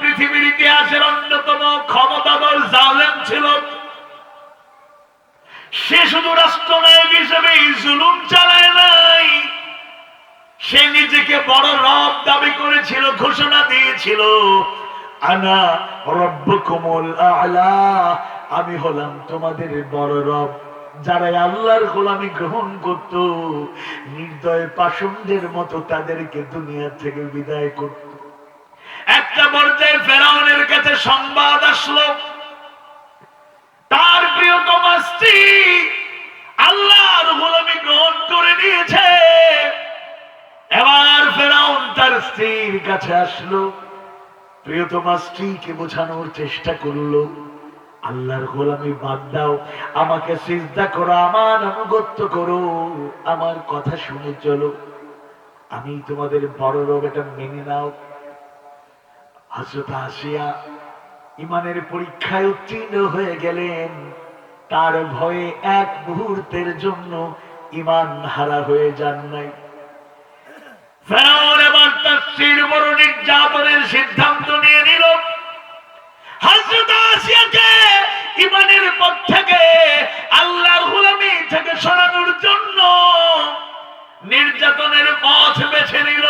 পৃথিবীর ইতিহাসের অন্যতম ক্ষমতাধর জালেম ছিল। সে শুধু হিসেবে জুলুম চালায় নাই, সে নিজেকে বড় রব দাবি করেছিল, ঘোষণা দিয়েছিল, আনা আলা, আমি হলাম তোমাদের বড় রব যারা আল্লাহর গোলামি গ্রহণ করত, নির্দয় পাষণ্ডের মতো তাদেরকে দুনিয়া থেকে বিদায় করত। একটা পর্যায়ে ফেরাউনের কাছে সংবাদ আসলো। তার প্রিয়তম স্ত্রী আল্লাহর গোলামি গ্রহণ করে নিয়েছে। এবার ফেরাউন তার স্ত্রীর কাছে আসলো। প্রিয়তমা স্ত্রীকে বোঝানোর চেষ্টা করল, আল্লাহর গোলামি বাদ দাও, আমাকে সিজদা করো, আমার আনুগত্য করো, আমার কথা শুনে চলো। আমি তোমাদের বড় রোগ এটা মেনে নাও। হজরত আসিয়া ইমানের পরীক্ষায় উত্তীর্ণ হয়ে গেলেন। তার ভয়ে এক মুহূর্তের জন্য ইমান হারা হয়ে যান নাই। নির্যাতনের সিদ্ধান্ত নিয়ে ইমানের পথ থেকে থেকে সরানোর জন্য নির্যাতনের পথ বেছে নিল।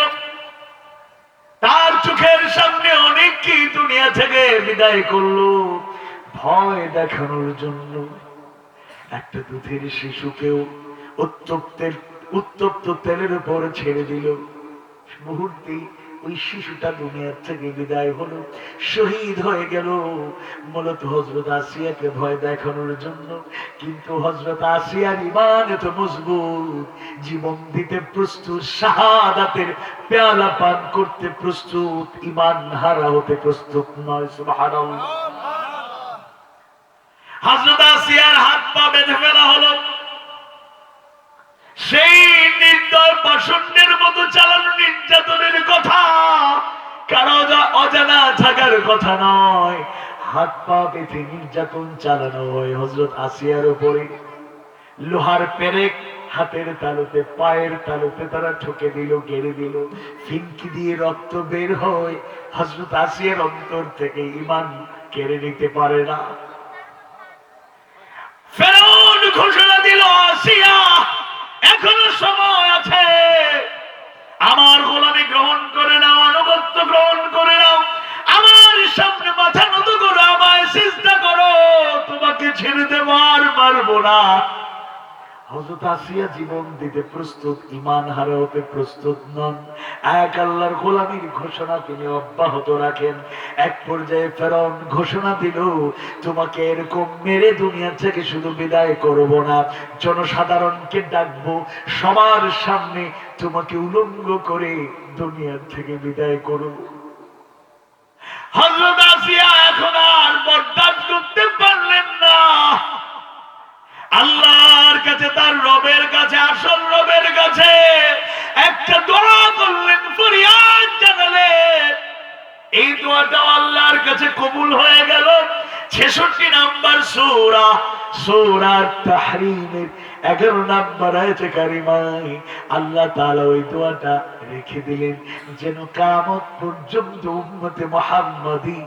বিদায় করল, ভয় দেখানোর জন্য একটা দুধের শিশুকেও উত্তপ্তের, উত্তপ্ত তেলের উপর ছেড়ে দিল। মুহূর্তে ওই শিশুটা দুনিয়ার থেকে বিদায় হলো, শহীদ হয়ে গেল। মূলত হজরত আসিয়াকে ভয় দেখানোর জন্য। কিন্তু হজরত আসিয়ার ইমান এত মজবুত, জীবন দিতে প্রস্তুত, শাহাদাতের পেয়ালা পান করতে প্রস্তুত ইমান হারা হতে প্রস্তুত নয়, সুবহানাল্লাহ। হজরত আসিয়ার হাত পা বেঁধে ফেলা হলো। সেই পাষণ্ডের মতো চালানো নির্যাতনের কথা। কারও অজানা থাকার কথা নয়। হাত পা বেঁধে নির্যাতন চালানো হয় হজরত আসিয়ার উপরে। লোহার পেরেক হাতের তালুতে, পায়ের তালুতে তারা ঠকে দিল, গেড়ে দিল। ফিনকি দিয়ে রক্ত বের হয়। হজরত আসিয়ার অন্তর থেকে ইমান কেড়ে নিতে পারে না। ঘোষণা দিল, আসিয়া, এখনও সময় তোমাকে ছেড়ে দেবো আর মারবো না। হজরত আসিয়া জীবন দিতে প্রস্তুত ইমান হারা হতে প্রস্তুত নন। এক আল্লাহর গোলামির ঘোষণা তিনি অব্যাহত রাখেন। এক পর্যায়ে ফেরন ঘোষণা দিল, তোমাকে এরকম মেরে দুনিয়া থেকে শুধু বিদায় করব না। জনসাধারণকে ডাকবো, সবার সামনে তোমাকে উলঙ্গ করে দুনিয়ার থেকে বিদায় করব। হজরত আসিয়া এখন আর বরদাস্ত করতে না আল্লাহর কাছে, তার রবের কাছে, আসল রবের কাছে একটা দোয়া করলেন, ফরিয়াদ জানালেন। এই দোয়াটা আল্লাহর কাছে কবুল হয়ে গেল। ছেষট্টি নাম্বার সূরা, সূরার তাহরিমের এগারো নাম্বার আয়াতে কারিমায় আল্লাহ তাআলা ওই দোয়াটা রেখে দিলেন, যেন কামত পর্যন্ত উম্মতে মুহাম্মাদী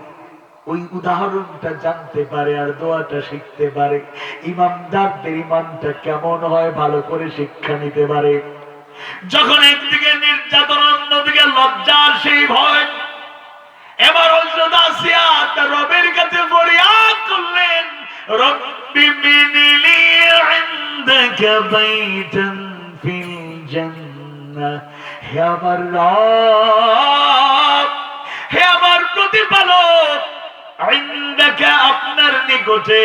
ওই উদাহরণটা জানতে পারে আর দোয়াটা শিখতে পারে। ইমামদারদের ইমানটা কেমন হয় ভালো করে শিক্ষা নিতে পারে। যখন একদিকে নির্যাতন অন্যদিকে লজ্জার সেই ভয় এবার হযরত আসিয়া রবের কাছে ফরিয়াদ করলেন, রব্বি বিনিলি ইনদাকা বাইতান ফিল জান্নাহ। হে আমার রব, হে আমার প্রতিপালক আপনার নিকটে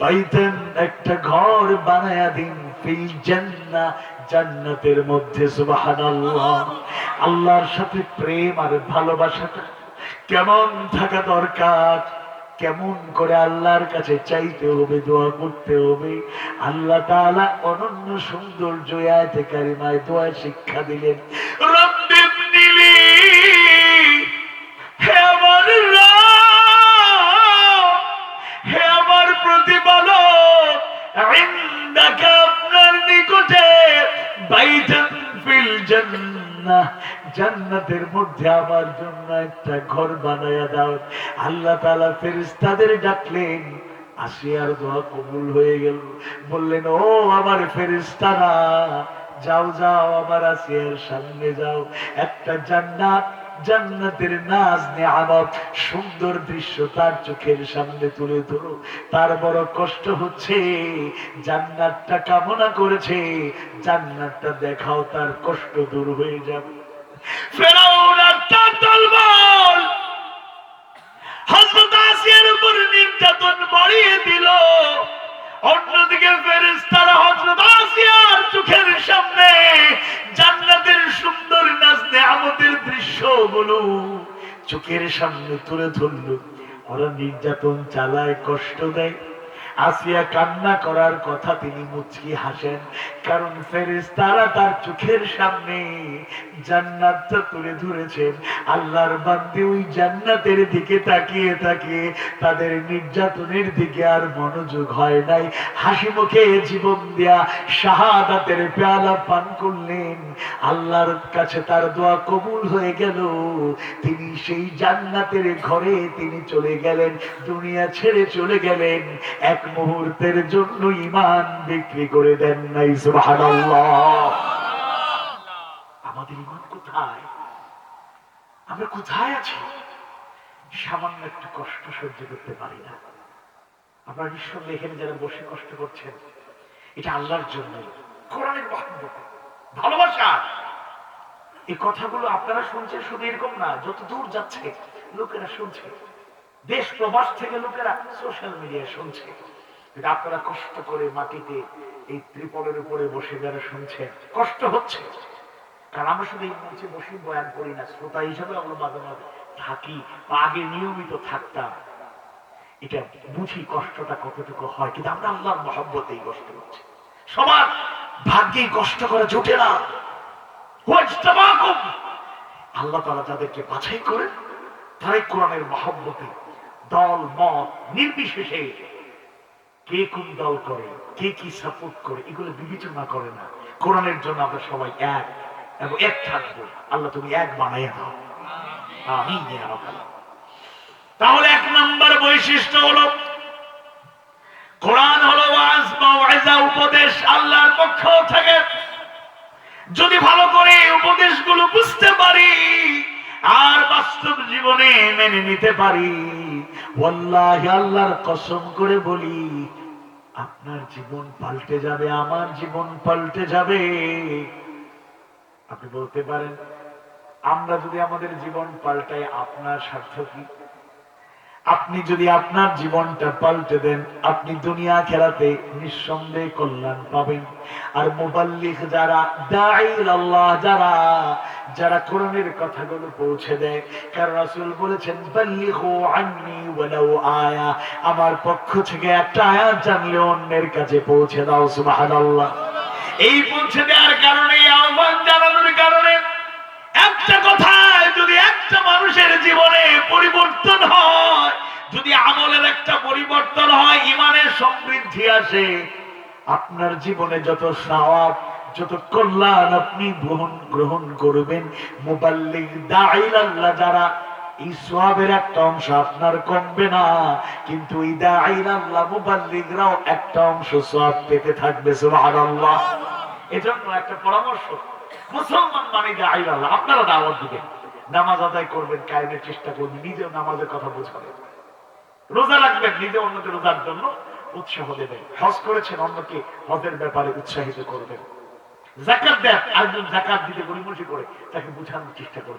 বাইতেন একটা ঘর বানায়া দিন ফিল জান্নাহ, জান্নাতের মধ্যে, সুবহানাল্লাহ। আল্লাহর সাথে প্রেম আর ভালোবাসাটা কেমন থাকা দরকার? কেমন করে আল্লাহর কাছে চাইতে হবে, দোয়া করতে হবে? আল্লাহ তাআলা অনন্য সৌন্দর্য, আয়াতে কারিমায় দোয়া শিক্ষা দিলেন। রব্বি ইনদাকা আপনার নিকটে বাইতান ফিল জান্নাহ জান্নাতের মধ্যে আমার জন্য একটা ঘর বানায়া দাও। আল্লাহ তাআলা ফেরেশতাদের ডাকলেন। আসিয়ার দোয়া কবুল হয়ে গেল। বললেন, ও আমার ফেরেশতারা যাও যাও, আমার আসিয়ার সামনে যাও। একটা জান্নাত, জান্নাতের নাজ নেয়ামত, সুন্দর দৃশ্য তার চোখের সামনে তুলে ধরো। তার বড় কষ্ট হচ্ছে, জান্নাতটা কামনা করেছে, জান্নাতটা দেখাও তার কষ্ট দূর হয়ে যাবে। ফেরাউন দৃশ্যগুলো চোখের সামনে তুলে ধরলো। ওরা নির্যাতন চালায় কষ্ট দেয়। আসিয়া কান্না করার কথা তিনি মুচকি হাসেন, কারণ ফেরেশতারা তার চোখের সামনে জান্নাতটা তুলে ধরেছেন। আল্লাহর বান্দে ওই জান্নাতের দিকে তাকিয়ে তাকিয়ে তাদের নির্যাতনের দিকে আর মনোযোগ হয় নাই। হাসি মুখে জীবন দেয়া শাহাদাতের পেয়ালা পান করলেন। আল্লাহর কাছে তার দোয়া কবুল হয়ে গেল। তিনি সেই জান্নাতের ঘরে তিনি চলে গেলেন, দুনিয়া ছেড়ে চলে গেলেন। এক মুহূর্তের জন্য ইমান বিক্রি করে দেন নাই আমাদের ইমান কোথায়? আমরা কোথায় আছি? সামান্য একটু কষ্ট সহ্য করতে পারি না। আপনারা নিঃসন্দেহে এখানে যারা বসে কষ্ট করছেন, এটা আল্লাহর জন্য। ভালোবাসা। এই কথাগুলো আপনারা শুনছেন শুধু এরকম না, যত দূর যাচ্ছে, লোকেরা শুনছে। দেশ প্রবাস থেকে লোকেরা সোশ্যাল মিডিয়ায় শুনছে। কিন্তু আপনারা কষ্ট করে মাটিতে এই ত্রিপলের উপরে বসে যারা শুনছেন কষ্ট হচ্ছে। কারণ আমরা শুধু এই মঞ্চে বসে বয়ান করি না, শ্রোতা হিসাবে আমরা মাঝে মাঝে থাকি বা আগে নিয়মিত থাকতাম। এটা বুঝি কষ্টটা কতটুকু হয়, কিন্তু আমরা আল্লাহর মহব্বতেই কষ্ট করছি। সবার ভাগ্যেই কষ্ট করে জোটে না। আল্লাহ তারা যাদেরকে বাছাই করে তারাই কোরআনের মহব্বতে দল, মত, নির্বিশেষে কে কোন দল করে, কে কি সাপোর্ট করে, এগুলো বিবেচনা করে না। কোরআনের জন্য আমরা সবাই এক, এবং এক থাকব। আল্লাহ তুমি এক বানাইয়া দাও। আমি তাহলে এক নাম্বার বৈশিষ্ট্য হলো, কোরআন হলো ওয়াজ মাওয়াজা উপদেশ আল্লাহর পক্ষ থেকে। যদি ভালো করে উপদেশগুলো বুঝতে পারি আর বাস্তব জীবনে মেনে নিতে পারি। ওল্লাহ আল্লাহর কসম করে বলি, আপনার জীবন পাল্টে যাবে, আমার জীবন পাল্টে যাবে। আপনি বলতে পারেন, আমরা যদি আমাদের জীবন পাল্টাই, আপনার স্বার্থ কি? আপনি যদি আপনার জীবনটা পাল্টে দেন, আপনি দুনিয়া খেলাতে নিঃসন্দেহে কল্যাণ পাবেন। আর মোবাল্লিক যারা দাঈল আল্লাহ যারা যারা কোরআনের কথাগুলো পৌঁছে দেয়, কারণ রাসূল বলেছেন, বাল্লিগু আন্নি ওয়ালাউ আয়া আমার পক্ষ থেকে একটা আয়াত জানলে অন্যের কাছে পৌঁছে দাও, সুবহানাল্লাহ। এই পৌঁছে দেওয়ার কারণে আহ্বান জানানোর কারণে একটা যদি একটা মানুষের জীবনে পরিবর্তন হয়। যদি আমলের একটা পরিবর্তন হয়, ইমানের সমৃদ্ধি আসে। আপনার জীবনে যত সওয়াব যত কল্যাণ আপনি গ্রহণ গ্রহণ করবেন, মোবাল্লিক দাইল যারা এই একটা অংশ আপনার কমবে না, কিন্তু একটা অংশ পেতে থাকবে এজন্য একটা পরামর্শ, মুসলমান মানে দাইল আপনারা দাওয়াত দিবেন। নামাজ আদায় করবেন, কায়েমের চেষ্টা করবেন, নিজেও নামাজের কথা বোঝাবেন। রোজা রাখবেন, নিজে অন্যকে রোজার জন্য উৎসাহ দেবেন। হজ করেছেন, অন্যকে হজের ব্যাপারে উৎসাহিত করবেন। জাকাত দেন, আরেকজন জাকাত দিতে গরিমসি করে, তাকে বোঝানোর চেষ্টা করবেন।